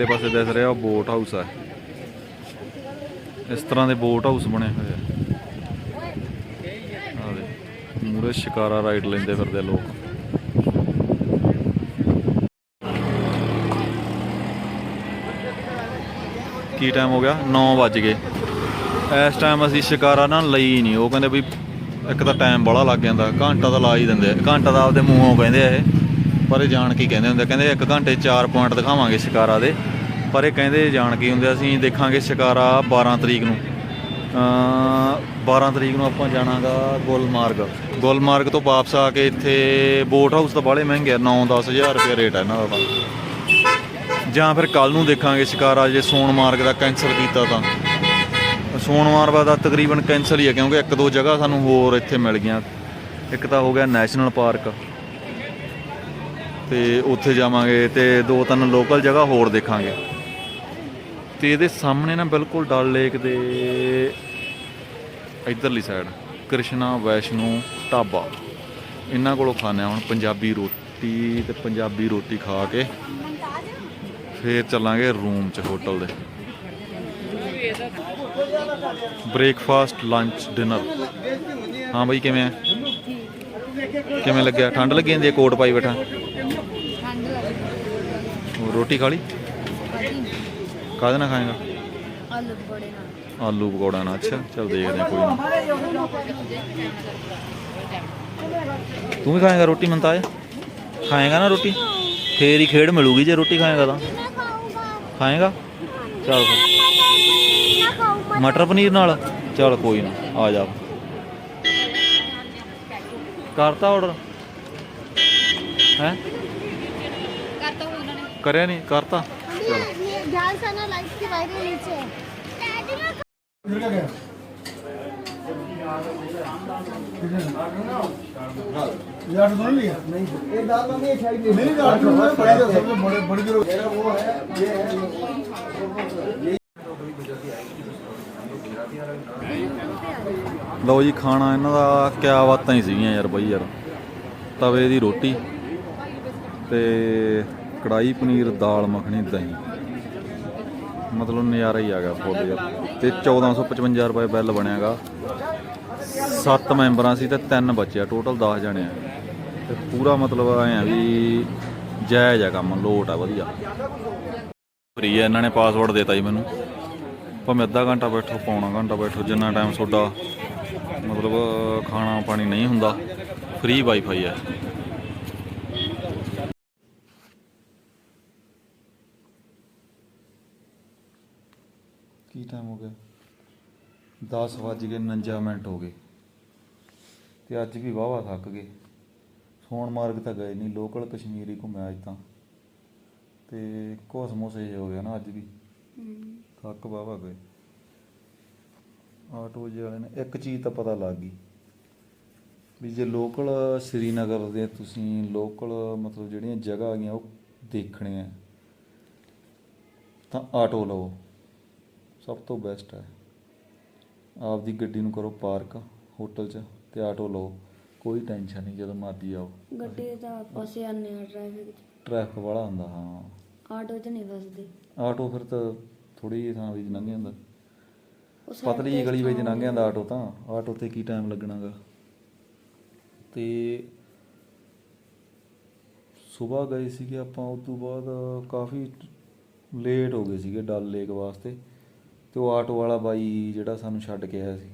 ਪਾਸੇ ਦਿਸ ਰਿਹਾ, ਉਹ ਬੋਟ ਹਾਊਸ ਹੈ ਇਸ ਤਰ੍ਹਾਂ ਦੇ ਬੋਟ ਹਾਊਸ ਬਣੇ ਹੋਏ ਆ। ਆ ਮੂਰੇ ਸ਼ਿਕਾਰਾ ਰਾਈਡ ਲੈਂਦੇ ਫਿਰਦੇ ਲੋਕ। ਕੀ ਟਾਈਮ ਹੋ ਗਿਆ? 9 ਵੱਜ ਗਏ। ਇਸ ਟਾਈਮ ਅਸੀਂ ਸ਼ਿਕਾਰਾ ਨਾ ਲਈ ਨਹੀਂ ਉਹ ਕਹਿੰਦੇ ਵੀ ਇੱਕ ਤਾਂ ਟਾਈਮ ਬੜਾ ਲੱਗ ਜਾਂਦਾ। ਘੰਟਾ ਤਾਂ ਲਾ ਹੀ ਦਿੰਦੇ ਘੰਟਾ ਤਾਂ ਆਪਦੇ ਮੂੰਹੋਂ ਕਹਿੰਦੇ ਆ ਇਹ। ਪਰ ਇਹ ਜਾਣ ਕੀ ਕਹਿੰਦੇ ਹੁੰਦੇ ਕਹਿੰਦੇ ਇੱਕ ਘੰਟੇ 'ਚ ਚਾਰ ਪੁਆਇੰਟ ਦਿਖਾਵਾਂਗੇ ਸ਼ਿਕਾਰਾ ਦੇ। ਪਰ ਇਹ ਕਹਿੰਦੇ ਜਾਣ ਕੀ ਹੁੰਦੇ ਅਸੀਂ ਦੇਖਾਂਗੇ ਸ਼ਿਕਾਰਾ 12 ਤਰੀਕ ਨੂੰ। ਅਮ 12 ਤਰੀਕ ਨੂੰ ਆਪਾਂ ਜਾਣਾਗਾ ਗੁਲਮਾਰਗ। ਗੁਲਮਾਰਗ ਤੋਂ ਵਾਪਸ ਆ ਕੇ ਇੱਥੇ ਬੋਟ ਹਾਊਸ ਤਾਂ ਬਾਹਲੇ ਮਹਿੰਗੇ ਆ 9-10 ਹਜ਼ਾਰ ਰੁਪਏ ਰੇਟ ਹੈ ਇਹਨਾਂ ਦਾ ਜਾਂ ਫਿਰ ਕੱਲ ਨੂੰ ਦੇਖਾਂਗੇ ਸ਼ਿਕਾਰਾ, ਜੇ ਸੋਨਮਾਰਗ ਦਾ ਕੈਂਸਲ ਕੀਤਾ ਤਾਂ। ਸੋਨਮਾਰਗ ਦਾ ਤਕਰੀਬਨ ਕੈਂਸਲ ਹੀ ਹੈ ਕਿਉਂਕਿ ਇੱਕ ਦੋ ਜਗ੍ਹਾ ਸਾਨੂੰ ਹੋਰ ਇੱਥੇ ਮਿਲ ਗਈਆਂ। ਇੱਕ ਤਾਂ ਹੋ ਗਿਆ ਨੈਸ਼ਨਲ ਪਾਰਕ ਤੇ ਉੱਥੇ ਜਾਵਾਂਗੇ ਤੇ ਦੋ ਤਿੰਨ ਲੋਕਲ ਜਗ੍ਹਾ ਹੋਰ ਦੇਖਾਂਗੇ। ਤੇ ਇਹਦੇ ਸਾਹਮਣੇ ਨਾ ਬਿਲਕੁਲ ਡਲ ਲੇਕ ਦੇ ਇਧਰਲੀ ਸਾਈਡ ਕ੍ਰਿਸ਼ਨਾ ਵੈਸ਼ਨੂ ਢਾਬਾ। ਇਹਨਾਂ ਕੋਲੋਂ ਖਾਣੇ ਹੁਣ ਪੰਜਾਬੀ ਰੋਟੀ ਤੇ ਪੰਜਾਬੀ ਰੋਟੀ ਖਾ ਕੇ ਫੇਰ ਚੱਲਾਂਗੇ ਰੂਮ ਚ ਹੋਟਲ ਦੇ। ਬ੍ਰੇਕਫਾਸਟ ਲੰਚ ਡਿਨਰ ਹਾਂ ਬਈ ਕਿਵੇਂ ਆ? ਕਿਵੇਂ ਲੱਗਿਆ? ਠੰਡ ਲੱਗੀ ਜਾਂਦੀ ਹੈ? ਕੋਟ ਪਾਈ ਬੈਠਾ? ਰੋਟੀ ਖਾ ਲਈ। ਕਾਹਦੇ ਨਾਲ ਖਾਏਗਾ? ਆਲੂ ਪਕੌੜੇ ਨਾਲ। ਆਲੂ ਪਕੌੜਾ ਨਾਲ ਅੱਛਾ ਚਲ ਦੇਖਦੇ ਹਾਂ ਕੋਈ ਨਾ। ਤੂੰ ਵੀ ਖਾਏਗਾ ਰੋਟੀ ਮਨ ਤਾਏ ਖਾਏਗਾ ਨਾ ਰੋਟੀ? ਫੇਰ ਹੀ ਖੇਡ ਮਿਲੂਗੀ ਜੇ ਰੋਟੀ ਖਾਏਗਾ ਤਾਂ। ਖਾਏਗਾ? ਚਲ ਫਿਰ। ਮਟਰ ਪਨੀਰ ਨਾਲ? ਚਲ ਕੋਈ ਨਾ ਆ ਜਾ। ਕਰਤਾ ਆਰਡਰ ਹੈ? ਕਰਤਾ ਉਹਨਾਂ ਨੇ। ਕਰਿਆ ਨਹੀਂ ਕਰਤਾ? ये ये ध्यान से ना लाइट की वायरें नीचे है ਲਓ ਜੀ ਖਾਣਾ ਇਹਨਾਂ ਦਾ ਕਿਆ ਬਾਤਾਂ ਹੀ ਸੀਗੀਆਂ ਯਾਰ ਬਈ ਯਾਰ ਤਵੇ ਦੀ ਰੋਟੀ ਤੇ ਕੜਾਈ ਪਨੀਰ, ਦਾਲ, ਮੱਖਣੀ, ਦਹੀਂ। ਮਤਲਬ ਨਜ਼ਾਰਾ ਹੀ ਆ ਗਿਆ ਫੁੱਲ ਯਾਰ ਤੇ 1455 ਰੁਪਏ ਬਿੱਲ ਬਣਿਆਗਾ। 7 ਮੈਂਬਰਾਂ ਸੀ ਤੇ 3 ਬੱਚੇ ਆ, ਟੋਟਲ 10 ਜਣੇ ਆ। ਤੇ ਪੂਰਾ ਮਤਲਬ ਐ ਆ ਵੀ ਜਾਇਜ਼ ਆ ਕੰਮ, ਲੋਟ ਆ ਵਧੀਆ। ਫਰੀ ਆ, ਇਹਨਾਂ ਨੇ ਪਾਸਵਰਡ ਦੇਤਾ ਜੀ ਮੈਨੂੰ। ਭਾਵੇਂ ਅੱਧਾ ਘੰਟਾ ਬੈਠੋ, ਪੌਣਾ ਘੰਟਾ ਬੈਠੋ, ਜਿੰਨਾ ਟਾਈਮ ਤੁਹਾਡਾ ਮਤਲਬ, ਖਾਣਾ ਪਾਣੀ ਨਹੀਂ ਹੁੰਦਾ, ਫ੍ਰੀ ਵਾਈਫਾਈ ਹੈ ਕੀ ਟਾਈਮ ਹੋ ਗਿਆ? 10 ਵੱਜ ਗਏ 49 ਮਿੰਟ ਹੋ ਗਏ। ਤੇ ਅੱਜ ਵੀ ਵਾਹਵਾ ਥੱਕ ਗਏ। ਸੋਨ ਮਾਰਗ ਤਾਂ ਗਏ ਨਹੀਂ ਲੋਕਲ ਕਸ਼ਮੀਰ ਹੀ ਘੁੰਮਿਆ ਅੱਜ ਤਾਂ। ਤੇ ਕੋਸਮੋਸ ਇਹ ਹੋ ਗਿਆ ਨਾ ਅੱਜ ਵੀ। ਥੱਕ ਵਾਹਵਾ ਗਏ। ਆਟੋ ਜਿਹੇ ਵਾਲੇ ਨੇ ਇੱਕ ਚੀਜ਼ ਤਾਂ ਪਤਾ ਲੱਗ ਗਈ ਵੀ ਜੇ ਲੋਕਲ ਸ਼੍ਰੀਨਗਰ ਦੇ ਤੁਸੀਂ ਲੋਕਲ ਮਤਲਬ ਜਿਹੜੀਆਂ ਜਗ੍ਹਾ ਹੈਗੀਆਂ ਉਹ ਦੇਖਣੀਆਂ ਤਾਂ ਆਟੋ ਲਓ ਸਭ ਤੋਂ ਬੈਸਟ ਹੈ। ਆਪਦੀ ਗੱਡੀ ਨੂੰ ਕਰੋ ਪਾਰਕ ਹੋਟਲ 'ਚ ਤੇ ਆਟੋ ਲਓ। ਕੋਈ ਟੈਨਸ਼ਨ ਨਹੀਂ ਜਦੋਂ ਮਰਜ਼ੀ ਆਓ। ਗੱਡੀ ਦਾ ਪਾਸੇ ਆਨੇ ਆ ਟ੍ਰੈਫਿਕ ਟ੍ਰੈਫਿਕ ਵਾਲਾ ਹੁੰਦਾ ਹਾਂ। ਆਟੋ ਚ ਨਹੀਂ ਫਸਦੇ ਆਟੋ ਫਿਰ ਤਾਂ ਥੋੜੀ ਜਿਹੀ ਥਾਂ ਵਿੱਚ ਲੰਘ ਜਾਂਦਾ। ਉਹ side ਪਤਲੀ ਜਿਹੀ ਤੇ ਗਲੀ ਵਿੱਚ ਥਾਂ ਲੰਘ ਜਾਂਦਾ ਆਟੋ ਤਾਂ। ਆਟੋ ਤੇ ਕੀ ਟਾਈਮ ਲੱਗਣਾਗਾ? ਤੇ ਸਵੇਰ ਗਏ ਸੀਗੇ ਆਪਾਂ ਉਸ ਤੋਂ ਬਾਅਦ ਕਾਫੀ ਲੇਟ ਹੋ ਗਏ ਸੀਗੇ ਡਲ ਲੇਕ ਵਾਸਤੇ। ਤੇ ਉਹ ਆਟੋ ਵਾਲਾ ਬਾਈ ਜਿਹੜਾ ਸਾਨੂੰ ਛੱਡ ਕੇ ਆਇਆ ਸੀ।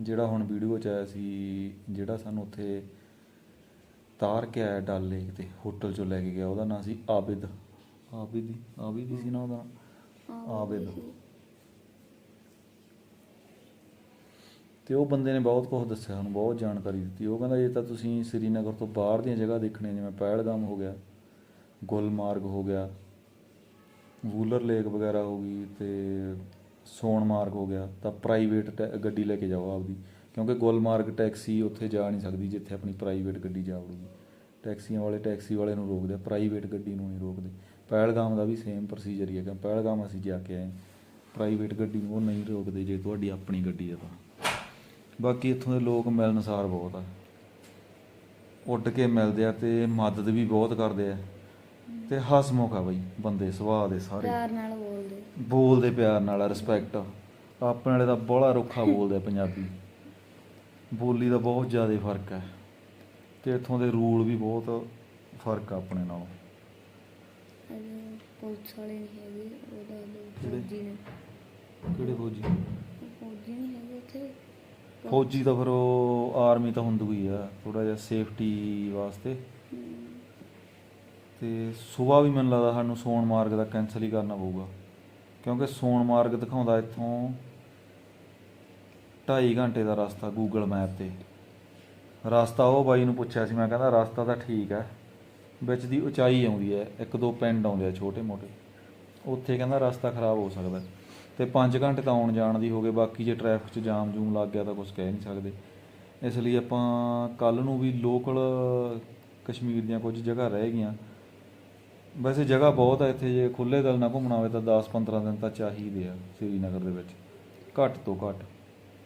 ਜਿਹੜਾ ਹੁਣ ਵੀਡੀਓ 'ਚ ਆਇਆ ਸੀ, ਜਿਹੜਾ ਸਾਨੂੰ ਉੱਥੇ ਤਾਰ ਕੇ ਆਇਆ ਡਲ ਲੇਕ ਤੇ, ਹੋਟਲ 'ਚੋਂ ਲੈ ਕੇ ਗਿਆ, ਉਹਦਾ ਨਾਂ ਸੀ ਆਬਿਦ। ਆਬਿਦ ਹੀ ਆਬਿਦ ਸੀ ਨਾ ਉਹਦਾ ਆਬਿਦ। ਤੇ ਉਹ ਬੰਦੇ ਨੇ ਬਹੁਤ ਕੁਝ ਦੱਸਿਆ ਸਾਨੂੰ ਬਹੁਤ ਜਾਣਕਾਰੀ ਦਿੱਤੀ। ਉਹ ਕਹਿੰਦਾ ਜੇ ਤਾਂ ਤੁਸੀਂ ਸ੍ਰੀਨਗਰ ਤੋਂ ਬਾਹਰ ਦੀਆਂ ਜਗ੍ਹਾ ਦੇਖਣੀਆਂ, ਜਿਵੇਂ ਪਹਿਲਗਾਮ ਹੋ ਗਿਆ, ਗੁਲਮਾਰਗ ਹੋ ਗਿਆ ਵੂਲਰ ਲੇਕ ਵਗੈਰਾ ਹੋ ਗਈ ਤੇ ਸੋਨਮਾਰਗ ਹੋ ਗਿਆ, ਤਾਂ ਪ੍ਰਾਈਵੇਟ ਗੱਡੀ ਲੈ ਕੇ ਜਾਓ ਆਪਦੀ। ਕਿਉਂਕਿ ਗੁਲਮਾਰਗ ਟੈਕਸੀ ਉੱਥੇ ਜਾ ਨਹੀਂ ਸਕਦੀ ਜਿੱਥੇ ਆਪਣੀ ਪ੍ਰਾਈਵੇਟ ਗੱਡੀ ਜਾ ਵੜੂਗੀ ਟੈਕਸੀਆਂ ਵਾਲੇ ਟੈਕਸੀ ਵਾਲੇ ਨੂੰ ਰੋਕਦੇ ਆ ਪ੍ਰਾਈਵੇਟ ਗੱਡੀ ਨੂੰ ਨਹੀਂ ਰੋਕਦੇ। ਪਹਿਲਗਾਮ ਦਾ ਵੀ ਸੇਮ ਪ੍ਰੋਸੀਜਰ ਹੀ ਹੈ ਕਿਉਂਕਿ ਪਹਿਲਗਾਮ ਅਸੀਂ ਜਾ ਕੇ ਆਏ ਪ੍ਰਾਈਵੇਟ ਗੱਡੀ ਨੂੰ ਉਹ ਨਹੀਂ ਰੋਕਦੇ ਜੇ ਤੁਹਾਡੀ ਆਪਣੀ ਗੱਡੀ ਹੈ ਤਾਂ। ਬਾਕੀ ਇੱਥੋਂ ਦੇ ਲੋਕ ਮਿਲਨਸਾਰ ਬਹੁਤ ਆ। ਉੱਡ ਕੇ ਮਿਲਦੇ ਆ ਤੇ ਮਦਦ ਵੀ ਬਹੁਤ ਕਰਦੇ ਆ। ਤੇ ਹਸਮੁਖ ਆ ਬਈ ਬੰਦੇ ਸੁਭਾਅ ਦੇ ਸਾਰੇ। ਪਿਆਰ ਨਾਲ ਬੋਲਦੇ। ਬੋਲਦੇ ਪਿਆਰ ਨਾਲ ਰਿਸਪੈਕਟ ਆਪਣੇ ਵਾਲੇ ਦਾ ਬੋਲਾ ਰੁੱਖਾ ਬੋਲਦੇ ਆ ਪੰਜਾਬੀ। ਬੋਲੀ ਦਾ ਬਹੁਤ ਜ਼ਿਆਦਾ ਫ਼ਰਕ ਹੈ। ਤੇ ਇੱਥੋਂ ਦੇ ਰੂਲ ਵੀ ਬਹੁਤ ਫ਼ਰਕ ਆ ਆਪਣੇ ਨਾਲੋਂ। ਅਜੇ ਪੁਲਿਸ ਵਾਲੇ ਨਹੀਂ ਹੈਗੇ ਉਹਦਾ ਕਿਹੜੇ? ਫੌਜੀ ਨੇ। ਕਿਹੜੇ ਫੌਜੀ? ਫੌਜੀ ਨਹੀਂ ਹੈਗੇ ਉੱਥੇ ਫੌਜੀ ਤਾਂ ਫਿਰ ਉਹ ਆਰਮੀ ਤਾਂ ਹੁੰਦੀ ਹੀ ਆ ਥੋੜਾ ਜਿਹਾ ਸੇਫਟੀ ਵਾਸਤੇ। ਤੇ ਸਵੇਰ ਵੀ ਮੈਨੂੰ ਲੱਗਦਾ ਸਾਨੂੰ ਸੋਨਮਾਰਗ ਦਾ ਕੈਨਸਲ ਹੀ ਕਰਨਾ ਪਊਗਾ। ਕਿਉਂਕਿ ਸੋਨਮਾਰਗ ਦਿਖਾਉਂਦਾ ਇੱਥੋਂ 2.5 ਘੰਟੇ ਦਾ ਰਸਤਾ ਗੂਗਲ ਮੈਪ ਤੇ। ਰਸਤਾ ਉਹ ਬਾਈ ਨੂੰ ਪੁੱਛਿਆ ਸੀ, ਮੈਂ ਕਹਿੰਦਾ ਰਸਤਾ ਤਾਂ ਠੀਕ ਹੈ, ਵਿੱਚ ਦੀ ਉਚਾਈ ਆਉਂਦੀ ਹੈ, ਇੱਕ ਦੋ ਪਿੰਡ ਆਉਂਦੇ ਆ ਛੋਟੇ ਮੋਟੇ। ਉੱਥੇ ਕਹਿੰਦਾ ਰਸਤਾ ਖਰਾਬ ਹੋ ਸਕਦਾ ਤੇ 5 ਘੰਟੇ ਤਾਂ ਆਉਣ ਜਾਣ ਦੀ ਹੋ ਗਏ, ਬਾਕੀ ਜੇ ਟ੍ਰੈਫਿਕ 'ਚ ਜਾਮ ਜੂਮ ਲੱਗ ਗਿਆ ਤਾਂ ਕੁਝ ਕਹਿ ਨਹੀਂ ਸਕਦੇ। ਇਸ ਲਈ ਆਪਾਂ ਕੱਲ ਨੂੰ ਵੀ ਲੋਕਲ ਕਸ਼ਮੀਰ ਦੀਆਂ ਕੁਝ ਜਗ੍ਹਾ ਰਹਿ ਗਈਆਂ। ਵੈਸੇ ਜਗ੍ਹਾ ਬਹੁਤ ਹੈ ਇੱਥੇ ਜੇ ਖੁੱਲੇ ਦਿਲ ਨਾਲ ਘੁੰਮਣਾ ਹੋਵੇ ਤਾਂ 10-15 ਦਿਨ ਤਾਂ ਚਾਹੀਦੇ ਆ ਸ੍ਰੀਨਗਰ ਦੇ ਵਿੱਚ। ਘੱਟ ਤੋਂ ਘੱਟ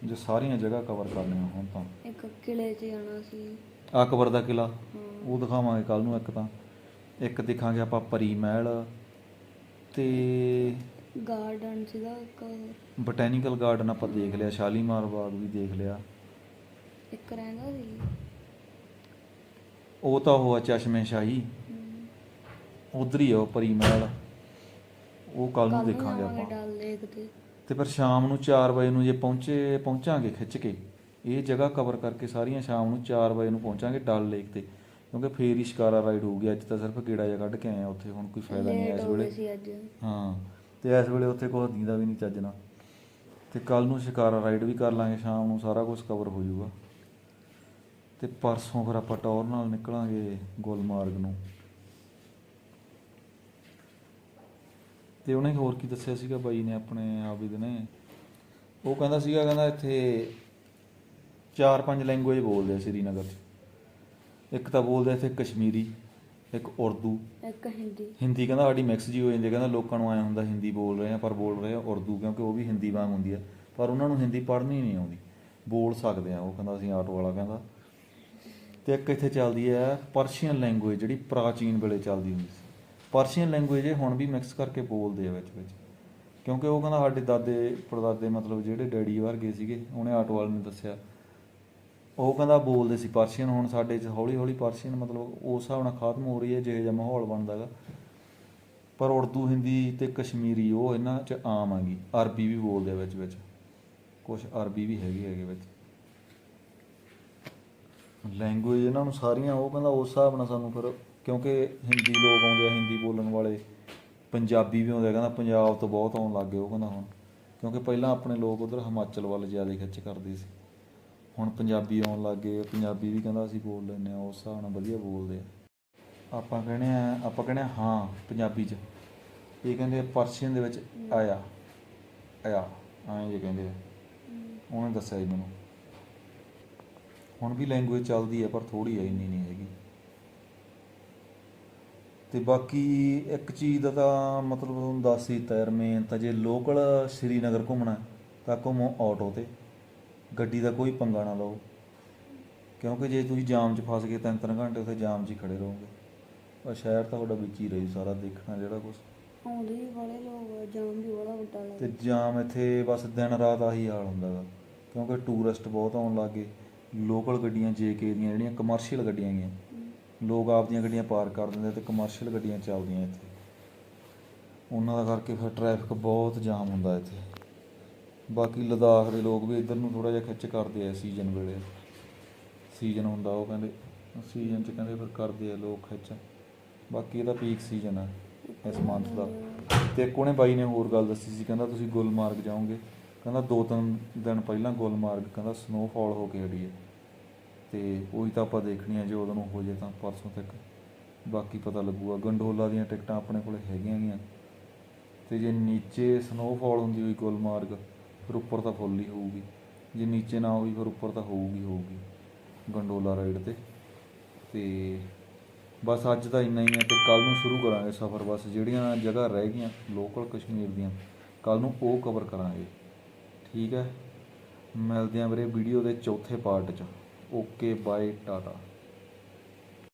ਜੇ ਸਾਰੀਆਂ ਜਗ੍ਹਾ ਕਵਰ ਕਰਨੀਆਂ ਹੋਣ ਤਾਂ। ਇੱਕ ਕਿਲੇ 'ਚ ਜਾਣਾ ਸੀ। ਅਕਬਰ ਦਾ ਕਿਲਾ ਉਹ ਦਿਖਾਵਾਂਗੇ ਕੱਲ ਨੂੰ ਇੱਕ ਤਾਂ। ਇੱਕ ਦਿਖਾਂਗੇ ਆਪਾਂ ਪਰੀ ਮਹਿਲ ਤੇ ਗਾਰਡਨ ਸੀਗਾ ਇੱਕ। ਬੋਟੈਨੀਕਲ ਗਾਰਡਨ ਆਪਾਂ ਦੇਖ ਲਿਆ ਸ਼ਾਲੀਮਾਰ ਬਾਗ ਵੀ ਦੇਖ ਲਿਆ। ਇੱਕ ਰਹਿੰਦਾ ਸੀ। ਉਹ ਤਾਂ ਉਹ ਆ ਚਸ਼ਮੇ ਸ਼ਾਹੀ। ਉਧਰ ਹੀ ਆ ਉਹ ਪਰੀ ਮਹਿਲ। ਉਹ ਕੱਲ ਨੂੰ ਦੇਖਾਂਗੇ ਆਪਾਂ। ਡਲ ਲੇਕ ਤੇ। ਤੇ ਫਿਰ ਸ਼ਾਮ ਨੂੰ 4 ਵਜੇ ਨੂੰ ਜੇ ਪਹੁੰਚੇ ਪਹੁੰਚਾਂਗੇ ਖਿੱਚ ਕੇ। ਇਹ ਜਗ੍ਹਾ ਕਵਰ ਕਰਕੇ ਸਾਰੀਆਂ ਸ਼ਾਮ ਨੂੰ 4 ਵਜੇ ਨੂੰ ਪਹੁੰਚਾਂਗੇ ਡਲ ਲੇਕ ਤੇ। ਕਿਉਂਕਿ ਫੇਰ ਹੀ ਸ਼ਿਕਾਰਾ ਰਾਈਡ ਹੋਊਗੀ। ਅੱਜ ਤਾਂ ਸਿਰਫ ਗੇੜਾ ਜਿਹਾ ਕੱਢ ਕੇ ਆਏ ਆ ਉੱਥੇ ਹੁਣ ਕੋਈ ਫਾਇਦਾ ਨਹੀਂ ਇਸ ਹੋ ਵੇਲੇ। ਹਾਂ ਤੇ ਇਸ ਵੇਲੇ ਉੱਥੇ ਕੋਈ ਦੀਦਾ ਵੀ ਨਹੀਂ ਚੱਜਣਾ ਤੇ ਕੱਲ ਨੂੰ ਸ਼ਿਕਾਰਾ ਰਾਈਡ ਵੀ ਕਰ ਲਾਂਗੇ ਸ਼ਾਮ ਨੂੰ ਸਾਰਾ ਕੁਝ ਕਵਰ ਹੋ ਜਾਊਗਾ। ਤੇ ਪਰਸੋਂ ਫਿਰ ਆਪਾਂ ਟੌਰ ਨਾਲ ਨਿਕਲਾਂਗੇ ਗੁਲਮਾਰਗ ਨੂੰ। ਤੇ ਉਹਨੇ ਹੋਰ ਕੀ ਦੱਸਿਆ ਸੀਗਾ ਬਾਈ ਨੇ ਆਪਣੇ ਆਬਿਦ ਨੇ? ਉਹ ਕਹਿੰਦਾ ਸੀਗਾ ਕਹਿੰਦਾ ਇੱਥੇ ਚਾਰ ਪੰਜ ਲੈਂਗੁਏਜ ਬੋਲਦੇ ਆ ਸ੍ਰੀਨਗਰ 'ਚ। ਇੱਕ ਤਾਂ ਬੋਲਦੇ ਇੱਥੇ ਕਸ਼ਮੀਰੀ ਇੱਕ ਉਰਦੂ। ਇੱਕ ਹਿੰਦੀ। ਹਿੰਦੀ ਕਹਿੰਦਾ ਸਾਡੀ ਮਿਕਸ ਜੀ ਹੋ ਜਾਂਦੀ ਹੈ ਕਹਿੰਦਾ ਲੋਕਾਂ ਨੂੰ ਆਇਆ ਹੁੰਦਾ ਹਿੰਦੀ ਬੋਲ ਰਹੇ ਆ ਪਰ ਬੋਲ ਰਹੇ ਆ ਉਰਦੂ ਕਿਉਂਕਿ ਉਹ ਵੀ ਹਿੰਦੀ ਵਾਂਗ ਹੁੰਦੀ ਆ। ਪਰ ਉਹਨਾਂ ਨੂੰ ਹਿੰਦੀ ਪੜ੍ਹਨੀ ਨਹੀਂ ਆਉਂਦੀ। ਬੋਲ ਸਕਦੇ ਆ ਉਹ ਕਹਿੰਦਾ ਅਸੀਂ ਆਟੋ ਵਾਲਾ ਕਹਿੰਦਾ। ਤੇ ਇੱਕ ਇੱਥੇ ਚੱਲਦੀ ਹੈ ਪਰਸ਼ੀਅਨ ਲੈਂਗੁਏਜ ਜਿਹੜੀ ਪ੍ਰਾਚੀਨ ਵੇਲੇ ਚੱਲਦੀ ਹੁੰਦੀ ਸੀ। ਪਰਸ਼ੀਅਨ ਲੈਂਗੁਏਜ ਇਹ ਹੁਣ ਵੀ ਮਿਕਸ ਕਰਕੇ ਬੋਲਦੇ ਆ ਵਿੱਚ ਵਿੱਚ। ਕਿਉਂਕਿ ਉਹ ਕਹਿੰਦਾ ਸਾਡੇ ਦਾਦੇ ਪੜਦਾਦੇ ਮਤਲਬ ਜਿਹੜੇ ਡੈਡੀ ਵਰਗੇ ਸੀਗੇ, ਉਹਨੇ ਆਟੋ ਵਾਲੇ ਨੇ ਦੱਸਿਆ। ਉਹ ਕਹਿੰਦਾ ਬੋਲਦੇ ਸੀ ਪਰਸ਼ੀਅਨ ਹੁਣ ਸਾਡੇ ਚ ਹੌਲੀ ਹੌਲੀ ਪਰਸ਼ੀਅਨ ਮਤਲਬ ਉਸ ਹਿਸਾਬ ਨਾਲ ਖਤਮ ਹੋ ਰਹੀ ਹੈ, ਜਿਹੋ ਜਿਹਾ ਮਾਹੌਲ ਬਣਦਾ ਗਾ। ਪਰ ਉਰਦੂ, ਹਿੰਦੀ ਤੇ ਕਸ਼ਮੀਰੀ ਉਹ ਇਹਨਾਂ ਚ ਆਮ ਆਗੀ ਅਰਬੀ ਵੀ ਬੋਲਦੇ ਆ ਵਿੱਚ ਵਿੱਚ। ਕੁਝ ਅਰਬੀ ਵੀ ਹੈਗੀ ਹੈਗੇ ਵਿੱਚ। ਲੈਂਗੁਏਜ ਇਹਨਾਂ ਨੂੰ ਸਾਰੀਆਂ, ਉਹ ਕਹਿੰਦਾ ਉਸ ਹਿਸਾਬ ਨਾਲ ਸਾਨੂੰ ਫਿਰ ਕਿਉਂਕਿ ਹਿੰਦੀ ਲੋਕ ਆਉਂਦੇ ਆ, ਹਿੰਦੀ ਬੋਲਣ ਵਾਲੇ। ਪੰਜਾਬੀ ਵੀ ਆਉਂਦੇ ਆ, ਕਹਿੰਦਾ ਪੰਜਾਬ ਤੋਂ ਬਹੁਤ ਆਉਣ ਲੱਗ ਗਏ ਉਹ ਕਹਿੰਦਾ ਹੁਣ। ਕਿਉਂਕਿ ਪਹਿਲਾਂ ਆਪਣੇ ਲੋਕ ਉਧਰ ਹਿਮਾਚਲ ਵੱਲ ਜ਼ਿਆਦਾ ਖਿੱਚ ਕਰਦੇ ਸੀ। ਹੁਣ ਪੰਜਾਬੀ ਆਉਣ ਲੱਗ ਗਏ, ਪੰਜਾਬੀ ਵੀ ਕਹਿੰਦਾ ਅਸੀਂ ਬੋਲ ਲੈਂਦੇ ਆ, ਉਸ ਹਿਸਾਬ ਨਾਲ ਵਧੀਆ ਬੋਲਦੇ ਆ। ਆਪਾਂ ਕਹਿੰਦੇ ਆ, ਆਪਾਂ ਕਹਿੰਦੇ ਆ, ਹਾਂ, ਪੰਜਾਬੀ ਚ। ਇਹ ਕਹਿੰਦੇ ਪਰਸ਼ੀਅਨ ਦੇ ਵਿੱਚ ਆਇਆ ਆਇਆ, ਐਂ ਜੇ ਕਹਿੰਦੇ ਆ। ਉਹਨੇ ਦੱਸਿਆ ਜੀ ਮੈਨੂੰ। ਹੁਣ ਵੀ ਲੈਂਗੁਏਜ ਚੱਲਦੀ ਹੈ ਪਰ ਥੋੜੀ ਹੈ ਇੰਨੀ ਨਹੀਂ ਹੈਗੀ। ਤੇ ਬਾਕੀ ਇੱਕ ਚੀਜ਼ ਦਾ ਤਾਂ ਮਤਲਬ ਤੁਹਾਨੂੰ ਦੱਸ ਹੀ ਦਿੱਤਾ ਯਾਰ ਮੇਨ ਤਾਂ ਜੇ ਲੋਕਲ ਸ਼੍ਰੀਨਗਰ ਘੁੰਮਣਾ ਤਾਂ ਘੁੰਮੋ ਆਟੋ ਤੇ। ਗੱਡੀ ਦਾ ਕੋਈ ਪੰਗਾ ਨਾ ਲਓ। ਕਿਉਂਕਿ ਜੇ ਤੁਸੀਂ ਜਾਮ 'ਚ ਫਸ ਗਏ ਤਿੰਨ ਤਿੰਨ ਘੰਟੇ ਉੱਥੇ ਜਾਮ 'ਚ ਹੀ ਖੜੇ ਰਹੋਗੇ। ਪਰ ਸ਼ਹਿਰ ਤਾਂ ਤੁਹਾਡਾ ਵਿੱਚ ਹੀ ਰਹੀ ਸਾਰਾ ਦੇਖਣਾ ਜਿਹੜਾ ਕੁਝ ਆਉਂਦੇ ਬੜੇ ਲੋਕ ਜਾਮ ਵੀ ਬੜਾ ਵੱਡਾ ਤੇ ਲੱਗਦਾ ਜਾਮ ਇੱਥੇ ਬਸ ਦਿਨ ਰਾਤ ਆਹੀ ਹਾਲ ਹੁੰਦਾ ਗਾ। ਕਿਉਂਕਿ ਟੂਰਿਸਟ ਬਹੁਤ ਆਉਣ ਲੱਗੇ ਲੋਕਲ ਗੱਡੀਆਂ ਜੇਕੇ ਦੀਆਂ ਜਿਹੜੀਆਂ ਕਮਰਸ਼ੀਅਲ ਗੱਡੀਆਂ ਗਈਆਂ ਲੋਕ ਆਪਦੀਆਂ ਗੱਡੀਆਂ ਪਾਰਕ ਕਰ ਦਿੰਦੇ ਤੇ ਕਮਰਸ਼ੀਅਲ ਗੱਡੀਆਂ ਚੱਲਦੀਆਂ ਇੱਥੇ। ਉਹਨਾਂ ਦਾ ਕਰਕੇ ਫਿਰ ਟ੍ਰੈਫਿਕ ਬਹੁਤ ਜਾਮ ਹੁੰਦਾ ਇੱਥੇ। ਬਾਕੀ ਲਦਾਖ ਦੇ ਲੋਕ ਵੀ ਇੱਧਰ ਨੂੰ ਥੋੜਾ ਜਿਹਾ ਖਿੱਚ ਕਰਦੇ ਆ ਸੀਜ਼ਨ ਵੇਲੇ। ਸੀਜ਼ਨ ਹੁੰਦਾ ਉਹ ਕਹਿੰਦੇ ਸੀਜ਼ਨ 'ਚ ਕਹਿੰਦੇ ਫਿਰ ਕਰਦੇ ਆ ਲੋਕ ਖਿੱਚ। ਬਾਕੀ ਇਹਦਾ ਪੀਕ ਸੀਜ਼ਨ ਆ ਇਸ ਮੰਥ ਦਾ। ਤੇ ਇੱਕ ਉਹਨੇ ਬਾਈ ਨੇ ਹੋਰ ਗੱਲ ਦੱਸੀ ਸੀ, ਕਹਿੰਦਾ ਤੁਸੀਂ ਗੁਲਮਾਰਗ ਜਾਓਗੇ। ਕਹਿੰਦਾ ਦੋ ਤਿੰਨ ਦਿਨ ਪਹਿਲਾਂ ਗੁਲਮਾਰਗ, ਕਹਿੰਦਾ ਸਨੋਫਾਲ ਹੋ ਕੇ ਹਟੀ ਹੈ ਤੇ ਉਹੀ ਤਾਂ ਆਪਾਂ ਦੇਖਣੀ ਆ ਜੇ ਉਦੋਂ ਨੂੰ ਹੋ ਜੇ ਤਾਂ ਪਰਸੋਂ ਤੱਕ। ਬਾਕੀ ਪਤਾ ਲੱਗੂਗਾ। ਗੰਡੋਲਾ ਦੀਆਂ ਟਿਕਟਾਂ ਆਪਣੇ ਕੋਲ ਹੈਗੀਆਂ ਗੀਆਂ। ਤੇ ਜੇ ਨੀਚੇ ਸਨੋਫਾਲ ਹੁੰਦੀ ਹੋਈ ਗੁਲਮਾਰਗ, ਫਿਰ ਉੱਪਰ ਤਾਂ ਫੁੱਲ ਹੀ ਹੋਊਗੀ। ਜੇ ਨੀਚੇ ਨਾ ਹੋਈ, ਫਿਰ ਉੱਪਰ ਤਾਂ ਹੋਊਗੀ ਹੋਊਗੀ ਗੰਡੋਲਾ ਰਾਈਡ ਤੇ। ਤੇ ਬਸ ਅੱਜ ਤਾਂ ਇੰਨਾ ਹੀ ਹੈ ਤੇ ਕੱਲ ਨੂੰ ਸ਼ੁਰੂ ਕਰਾਂਗੇ ਸਫ਼ਰ। ਬਸ ਜਿਹੜੀਆਂ ਜਗ੍ਹਾ ਰਹਿ ਗਈਆਂ ਲੋਕਲ ਕਸ਼ਮੀਰ ਦੀਆਂ ਕੱਲ ਨੂੰ ਉਹ ਕਵਰ ਕਰਾਂਗੇ। ਠੀਕ ਹੈ? ਮਿਲਦੇ ਆਂ ਵੀਰੇ ਵੀਡੀਓ ਦੇ ਚੌਥੇ ਪਾਰਟ 'ਚ। Okay bye tata.